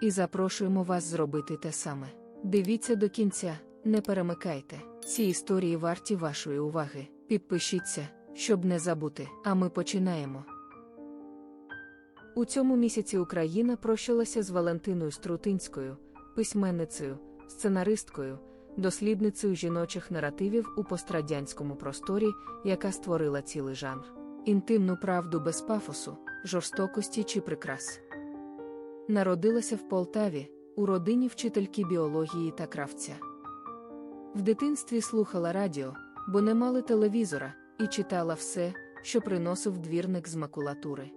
і запрошуємо вас зробити те саме. Дивіться до кінця, не перемикайте. Ці історії варті вашої уваги. Підпишіться, щоб не забути. А ми починаємо. У цьому місяці Україна прощалася з Валентиною Струтинською, письменницею, сценаристкою, дослідницею жіночих наративів у пострадянському просторі, яка створила цілий жанр. Інтимну правду без пафосу, жорстокості чи прикрас. Народилася в Полтаві, у родині вчительки біології та кравця. В дитинстві слухала радіо, бо не мали телевізора, і читала все, що приносив двірник з макулатури.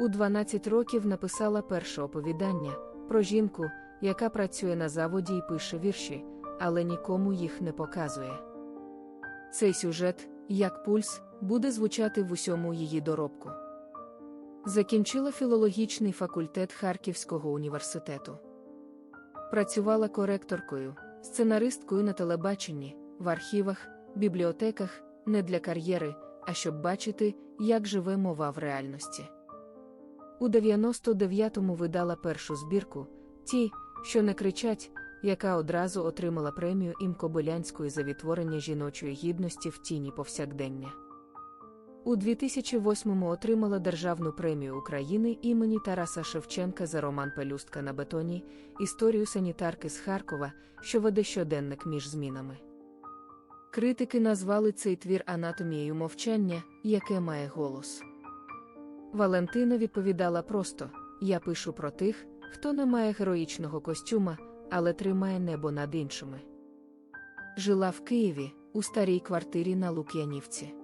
У 12 років написала перше оповідання про жінку, яка працює на заводі і пише вірші, але нікому їх не показує. Цей сюжет, як пульс, буде звучати в усьому її доробку. Закінчила філологічний факультет Харківського університету. Працювала коректоркою, сценаристкою на телебаченні, в архівах, бібліотеках, не для кар'єри, а щоб бачити, як живе мова в реальності. У 99-му видала першу збірку Ті, що не кричать, яка одразу отримала премію Ім за відтворення жіночої гідності в тіні повсякдення. У 2008-му отримала Державну премію України імені Тараса Шевченка за роман Пелюстка на бетоні, історію санітарки з Харкова, що веде щоденник між змінами. Критики назвали цей твір анатомією мовчання, яке має голос. Валентина відповідала просто: Я пишу про тих, хто не має героїчного костюма, але тримає небо над іншими. Жила в Києві, у старій квартирі на Лук'янівці.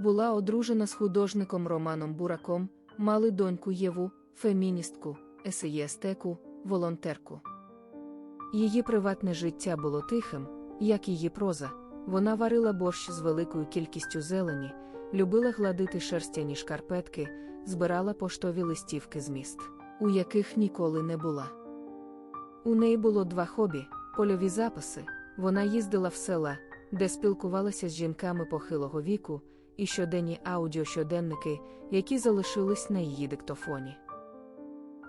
Була одружена з художником Романом Бураком, мали доньку Єву, феміністку, есеєстеку, волонтерку. Її приватне життя було тихим, як її проза. Вона варила борщ з великою кількістю зелені, любила гладити шерстяні шкарпетки, збирала поштові листівки з міст, у яких ніколи не була. У неї було два хобі, польові записи. Вона їздила в села, де спілкувалася з жінками похилого віку, і щоденні аудіощоденники, які залишились на її диктофоні.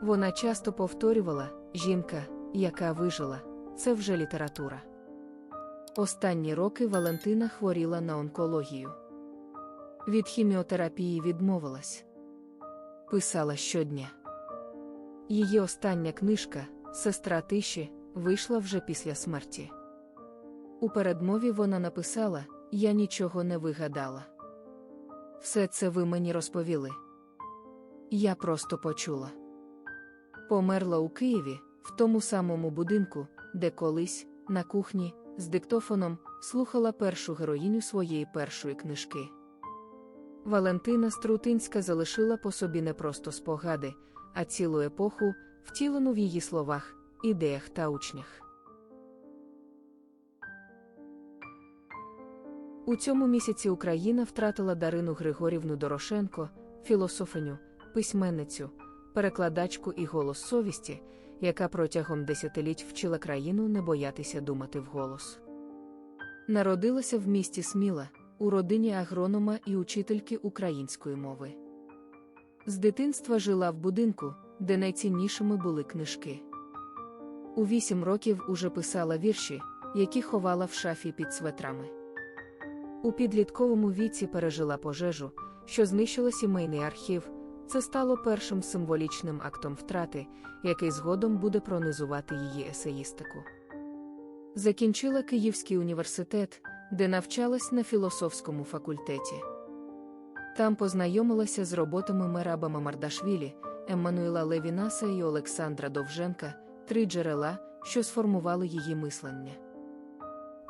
Вона часто повторювала жінка, яка вижила, це вже література. Останні роки Валентина хворіла на онкологію. Від хіміотерапії відмовилась. Писала щодня. Її остання книжка, Сестра тиші, вийшла вже після смерті. У передмові вона написала: Я нічого не вигадала. Все це ви мені розповіли. Я просто почула. Померла у Києві, в тому самому будинку, де колись, на кухні, з диктофоном, слухала першу героїню своєї першої книжки. Валентина Струтинська залишила по собі не просто спогади, а цілу епоху, втілену в її словах, ідеях та учнях. У цьому місяці Україна втратила Дарину Григорівну Дорошенко, філософиню, письменницю, перекладачку і голос совісті, яка протягом десятиліть вчила країну не боятися думати вголос. Народилася в місті Сміла, у родині агронома і учительки української мови. З дитинства жила в будинку, де найціннішими були книжки. У вісім років уже писала вірші, які ховала в шафі під светрами. У підлітковому віці пережила пожежу, що знищила сімейний архів. Це стало першим символічним актом втрати, який згодом буде пронизувати її есеїстику. Закінчила Київський університет, де навчалась на філософському факультеті. Там познайомилася з роботами Мераба Мардашвілі, Еммануїла Левінаса і Олександра Довженка, три джерела, що сформували її мислення.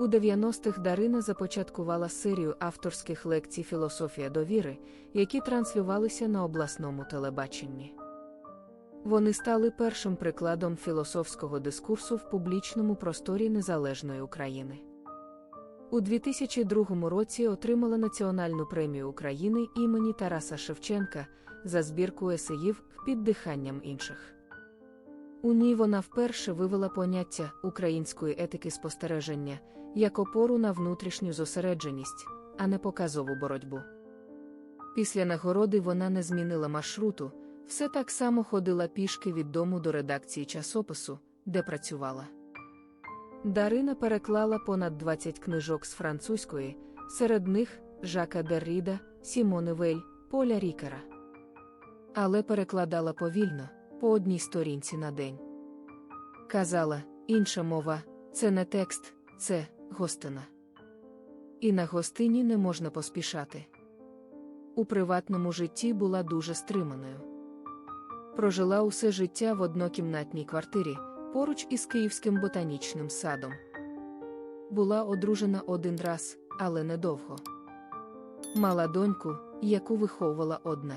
У 90-х Дарина започаткувала серію авторських лекцій Філософія довіри, які транслювалися на обласному телебаченні. Вони стали першим прикладом філософського дискурсу в публічному просторі незалежної України. У 2002 році отримала Національну премію України імені Тараса Шевченка за збірку есеїв під диханням інших. У ній вона вперше вивела поняття української етики спостереження як опору на внутрішню зосередженість, а не показову боротьбу. Після нагороди вона не змінила маршруту, все так само ходила пішки від дому до редакції часопису, де працювала. Дарина переклала понад 20 книжок з французької, серед них Жака Дерріда, Сімони Вель, Поля Рікера. Але перекладала повільно, по одній сторінці на день. Казала, інша мова це не текст, це гостина. І на гостині не можна поспішати. У приватному житті була дуже стриманою. Прожила усе життя в однокімнатній квартирі поруч із Київським ботанічним садом. Була одружена один раз, але недовго. Мала доньку, яку виховувала одна.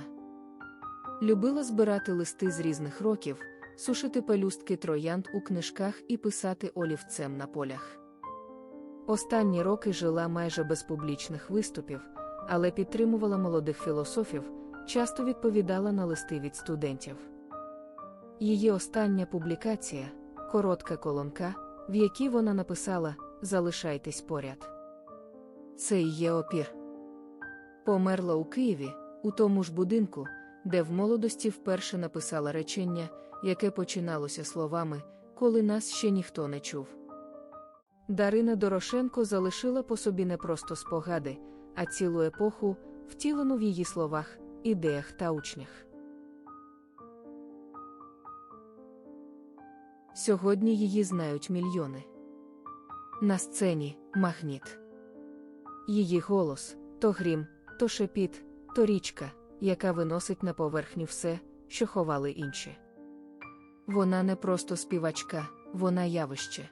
Любила збирати листи з різних років, сушити пелюстки троянд у книжках і писати олівцем на полях. Останні роки жила майже без публічних виступів, але підтримувала молодих філософів, часто відповідала на листи від студентів. Її остання публікація коротка колонка, в якій вона написала Залишайтесь поряд. Це і є опір. Померла у Києві, у тому ж будинку, де в молодості вперше написала речення, яке починалося словами, коли нас ще ніхто не чув. Дарина Дорошенко залишила по собі не просто спогади, а цілу епоху, втілену в її словах, ідеях та учнях. Сьогодні її знають мільйони. На сцені магніт. Її голос то грім, то шепіт, то річка, яка виносить на поверхню все, що ховали інші. Вона не просто співачка, вона явище.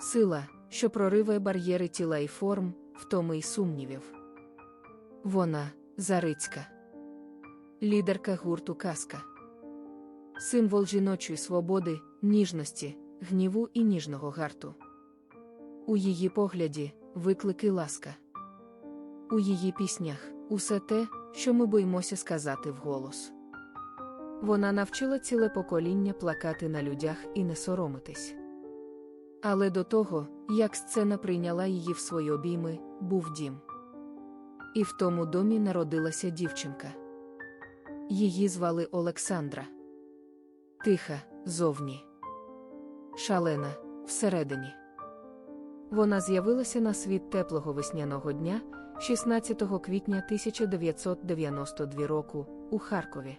Сила, що прориває бар'єри тіла і форм, втоми й сумнівів. Вона Зарицька, лідерка гурту Казка, символ жіночої свободи, ніжності, гніву і ніжного гарту. У її погляді виклики ласка. У її піснях усе те, що ми боїмося сказати вголос. Вона навчила ціле покоління плакати на людях і не соромитись. Але до того, як сцена прийняла її в свої обійми, був дім. І в тому домі народилася дівчинка. Її звали Олександра. Тиха, зовні. Шалена, всередині. Вона з'явилася на світ теплого весняного дня, 16 квітня 1992 року, у Харкові.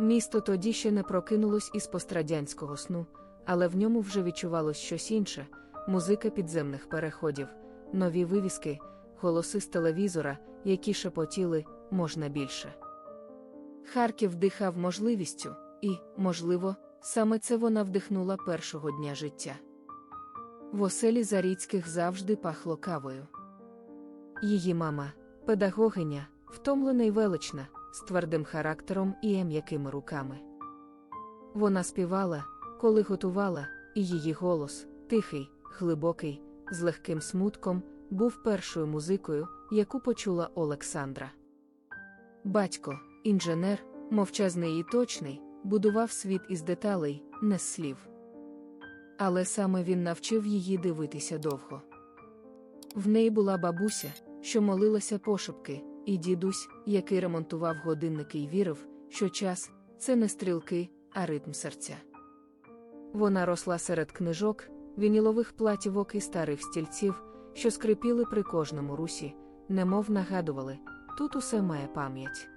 Місто тоді ще не прокинулось із пострадянського сну, але в ньому вже відчувалось щось інше: музика підземних переходів, нові вивіски, голоси з телевізора, які шепотіли можна більше. Харків дихав можливістю, і, можливо, саме це вона вдихнула першого дня життя. В оселі Заріцьких завжди пахло кавою. Її мама, педагогиня, втомлена й велична, з твердим характером і м'якими руками. Вона співала, коли готувала, і її голос, тихий, глибокий, з легким смутком, був першою музикою, яку почула Олександра. Батько, інженер, мовчазний і точний, будував світ із деталей, не з слів. Але саме він навчив її дивитися довго. В неї була бабуся, що молилася пошепки, і дідусь, який ремонтував годинники й вірив, що час це не стрілки, а ритм серця. Вона росла серед книжок, вінілових платівок і старих стільців, що скрипіли при кожному русі, немов нагадували, тут усе має пам'ять.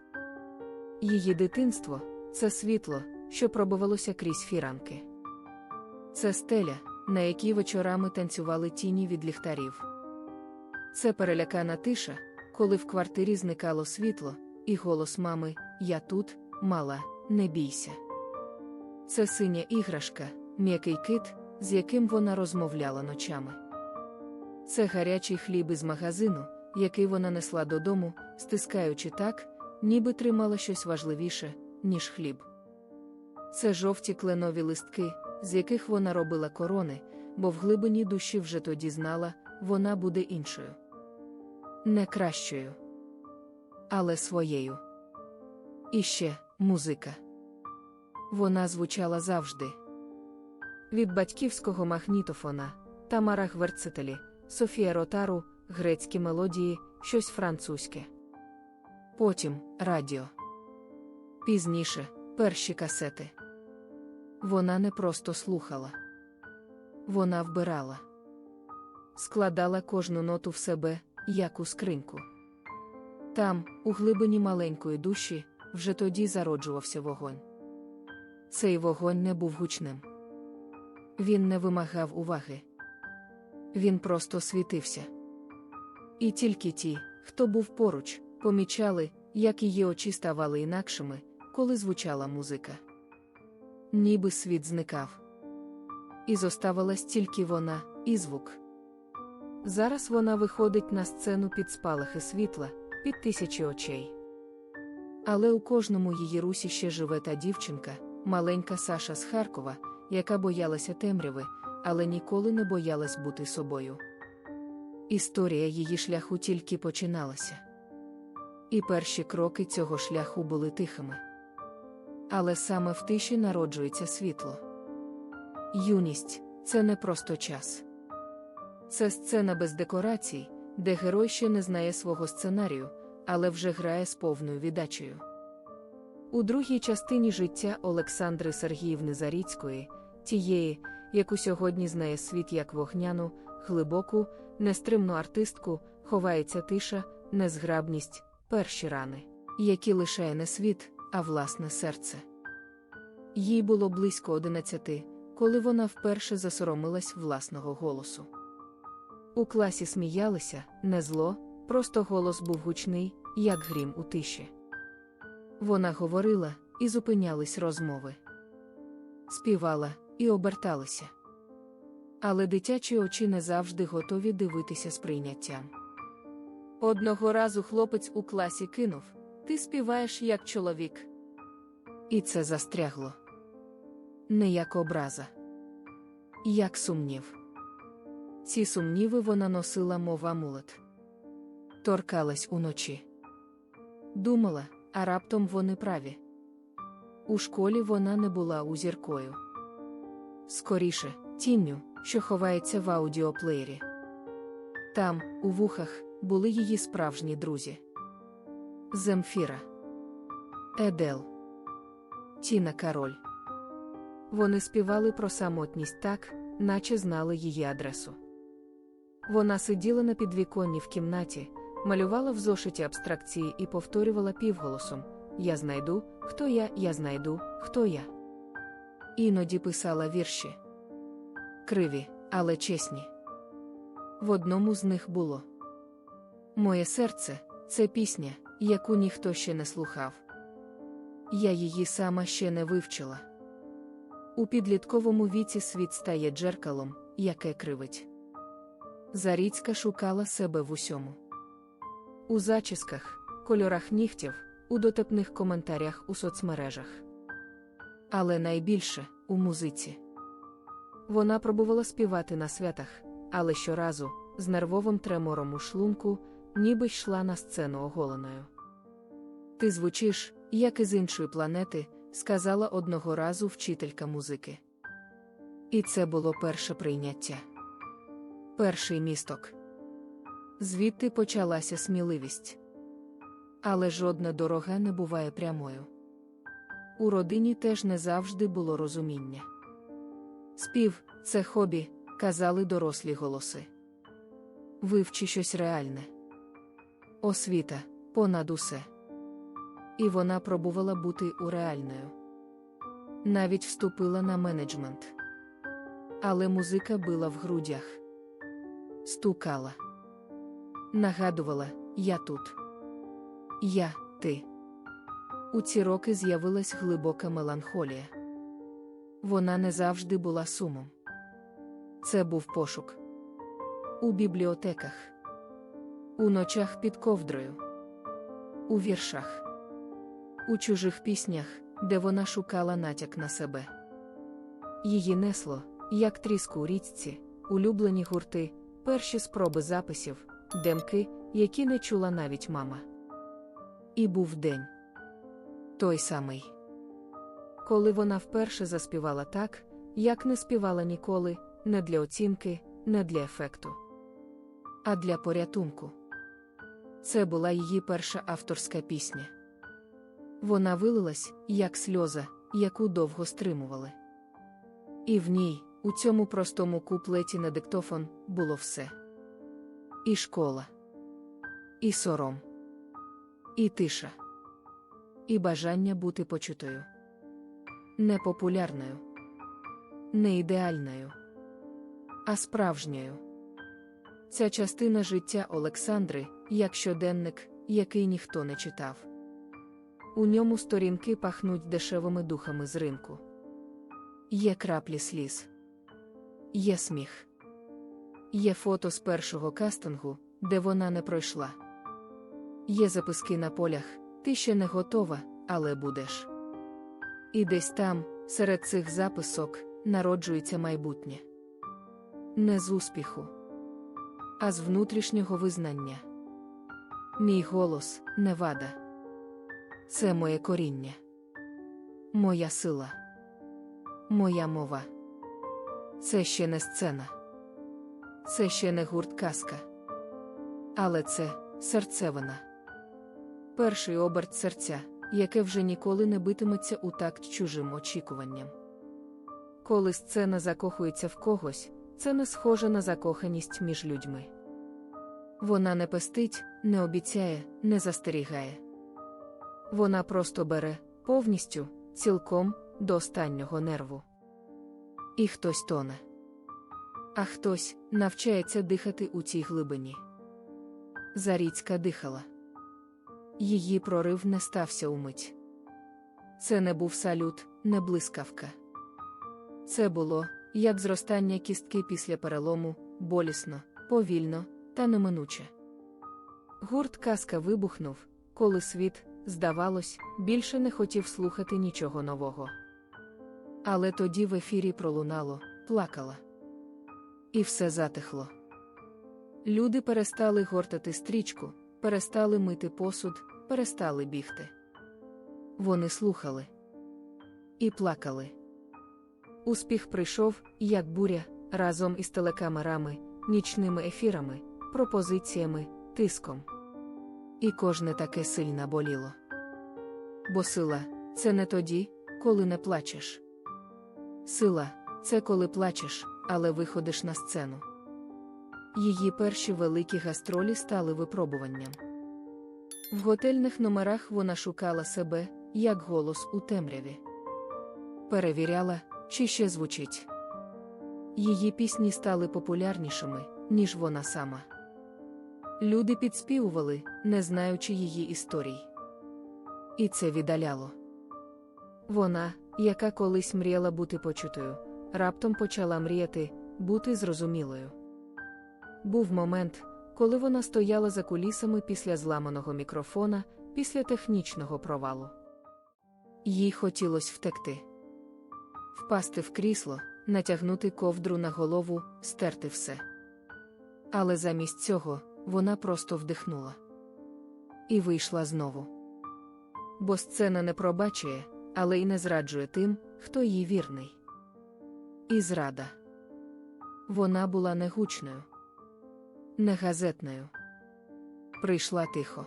Її дитинство це світло, що пробивалося крізь фіранки. Це стеля, на якій вечорами танцювали тіні від ліхтарів. Це перелякана тиша, коли в квартирі зникало світло, і голос мами Я тут, мала, не бійся. Це синя іграшка, м'який кит, з яким вона розмовляла ночами. Це гарячий хліб із магазину, який вона несла додому, стискаючи так, ніби тримала щось важливіше, ніж хліб. Це жовті кленові листки, з яких вона робила корони, бо в глибині душі вже тоді знала, вона буде іншою. Не кращою, але своєю. І ще музика. Вона звучала завжди. Від батьківського магнітофона, Тамара Гверцетелі, Софія Ротару, грецькі мелодії, щось французьке. Потім радіо. Пізніше перші касети. Вона не просто слухала. Вона вбирала, складала кожну ноту в себе, як у скриньку. Там, у глибині маленької душі, вже тоді зароджувався вогонь. Цей вогонь не був гучним. Він не вимагав уваги. Він просто світився. І тільки ті, хто був поруч, помічали, як її очі ставали інакшими, коли звучала музика. Ніби світ зникав. І зоставалась тільки вона, і звук. Зараз вона виходить на сцену під спалахи світла, під тисячі очей. Але у кожному її русі ще живе та дівчинка, маленька Саша з Харкова, яка боялася темряви, але ніколи не боялась бути собою. Історія її шляху тільки починалася. І перші кроки цього шляху були тихими. Але саме в тиші народжується світло. Юність це не просто час. Це сцена без декорацій, де герой ще не знає свого сценарію, але вже грає з повною віддачею. У другій частині життя Олександри Сергіївни Заріцької, тієї, яку сьогодні знає світ як вогняну, глибоку, нестримну артистку, ховається тиша, незграбність, перші рани, які лишає не світ, а власне серце. Їй було близько одинадцяти, коли вона вперше засоромилась власного голосу. У класі сміялися, не зло, просто голос був гучний, як грім у тиші. Вона говорила, і зупинялись розмови. Співала і оберталися. Але дитячі очі не завжди готові дивитися з прийняттям. Одного разу хлопець у класі кинув Ти співаєш як чоловік. І це застрягло. Не як образа, як сумнів. Ці сумніви вона носила, мов амулет. Торкалась уночі. Думала, а раптом вони праві. У школі вона не була узіркою. Скоріше, тінню, що ховається в аудіоплеєрі. Там, у вухах, були її справжні друзі. Земфіра, Едел, Тіна Кароль. Вони співали про самотність так, наче знали її адресу. Вона сиділа на підвіконні в кімнаті, малювала в зошиті абстракції і повторювала півголосом: Я знайду, хто я, я знайду, хто я. Іноді писала вірші. Криві, але чесні. В одному з них було Моє серце це пісня, яку ніхто ще не слухав. Я її сама ще не вивчила. У підлітковому віці світ стає джеркалом, яке кривить. Заріцька шукала себе в усьому. У зачісках, кольорах нігтів, у дотепних коментарях у соцмережах. Але найбільше у музиці. Вона пробувала співати на святах, але щоразу, з нервовим тремором у шлунку, ніби йшла на сцену оголеною. Ти звучиш, як із іншої планети, сказала одного разу вчителька музики. І це було перше прийняття. Перший місток. Звідти почалася сміливість. Але жодна дорога не буває прямою. У родині теж не завжди було розуміння. Спів це хобі, казали дорослі голоси. Вивчи щось реальне. Освіта понад усе. І вона пробувала бути уреальною. Навіть вступила на менеджмент. Але музика била в грудях. Стукала. Нагадувала, я тут. Я, ти. У ці роки з'явилась глибока меланхолія. Вона не завжди була сумом. Це був пошук. У бібліотеках, у ночах під ковдрою, у віршах, у чужих піснях, де вона шукала натяк на себе. Її несло, як тріску у річці, улюблені гурти, перші спроби записів, демки, які не чула навіть мама. І був день. Той самий. Коли вона вперше заспівала так, як не співала ніколи, не для оцінки, не для ефекту, а для порятунку. Це була її перша авторська пісня. Вона вилилась, як сльоза, яку довго стримували. І в ній, у цьому простому куплеті на диктофон, було все. І школа, і сором, і тиша, і бажання бути почутою. Непопулярною, не ідеальною, а справжньою. Ця частина життя Олександри, як щоденник, який ніхто не читав. У ньому сторінки пахнуть дешевими духами з ринку. Є краплі сліз, є сміх, є фото з першого кастингу, де вона не пройшла. Є записки на полях, ти ще не готова, але будеш. І десь там, серед цих записок, народжується майбутнє. Не з успіху, а з внутрішнього визнання. Мій голос не вада. Це моє коріння, моя сила, моя мова. Це ще не сцена, це ще не гурт казка. Але це серцевина. Перший оберт серця, яке вже ніколи не битиметься у такт чужим очікуванням. Коли сцена закохується в когось, це не схоже на закоханість між людьми. Вона не пестить, не обіцяє, не застерігає. Вона просто бере повністю, цілком до останнього нерву. І хтось тоне. А хтось навчається дихати у цій глибині. Заріцька дихала. Її прорив не стався умить. Це не був салют, не блискавка. Це було, як зростання кістки після перелому, болісно, повільно та неминуче. Гурт казка вибухнув, коли світ, здавалось, більше не хотів слухати нічого нового. Але тоді в ефірі пролунало, плакала. І все затихло. Люди перестали гортати стрічку, перестали мити посуд, перестали бігти. Вони слухали і плакали. Успіх прийшов, як буря, разом із телекамерами, нічними ефірами, пропозиціями, тиском. І кожне таке сильно боліло. Бо сила це не тоді, коли не плачеш. Сила це коли плачеш, але виходиш на сцену. Її перші великі гастролі стали випробуванням. В готельних номерах вона шукала себе, як голос у темряві. Перевіряла, чи ще звучить. Її пісні стали популярнішими, ніж вона сама. Люди підспівували, не знаючи її історій. І це віддаляло. Вона, яка колись мріяла бути почутою, раптом почала мріяти, бути зрозумілою. Був момент, коли вона стояла за кулісами після зламаного мікрофона, після технічного провалу. Їй хотілося втекти, впасти в крісло, натягнути ковдру на голову, стерти все. Але замість цього вона просто вдихнула і вийшла знову. Бо сцена не пробачує, але й не зраджує тим, хто їй вірний. І зрада. Вона була не гучною, не газетною. Прийшла тихо.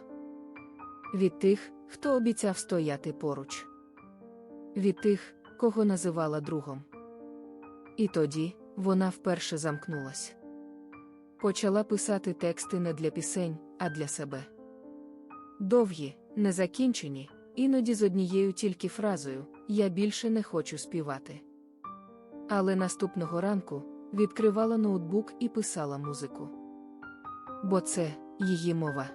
Від тих, хто обіцяв стояти поруч, від тих, кого називала другом. І тоді вона вперше замкнулась. Почала писати тексти не для пісень, а для себе. Довгі, незакінчені, іноді з однією тільки фразою Я більше не хочу співати. Але наступного ранку відкривала ноутбук і писала музику. Бо це її мова,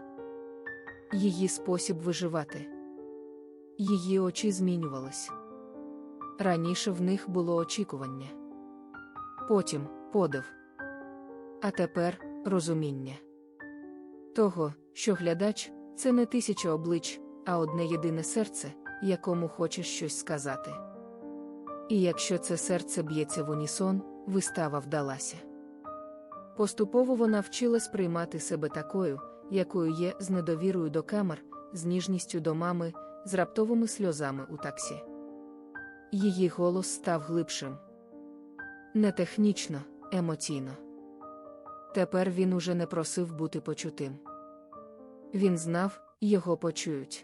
її спосіб виживати. Її очі змінювались. Раніше в них було очікування, потім подив. А тепер розуміння того, що глядач це не тисяча облич, а одне єдине серце, якому хочеш щось сказати. І якщо це серце б'ється в унісон, вистава вдалася. Поступово вона вчилась приймати себе такою, якою є, з недовірою до камер, з ніжністю до мами, з раптовими сльозами у таксі. Її голос став глибшим. Не технічно, емоційно. Тепер він уже не просив бути почутим. Він знав, його почують.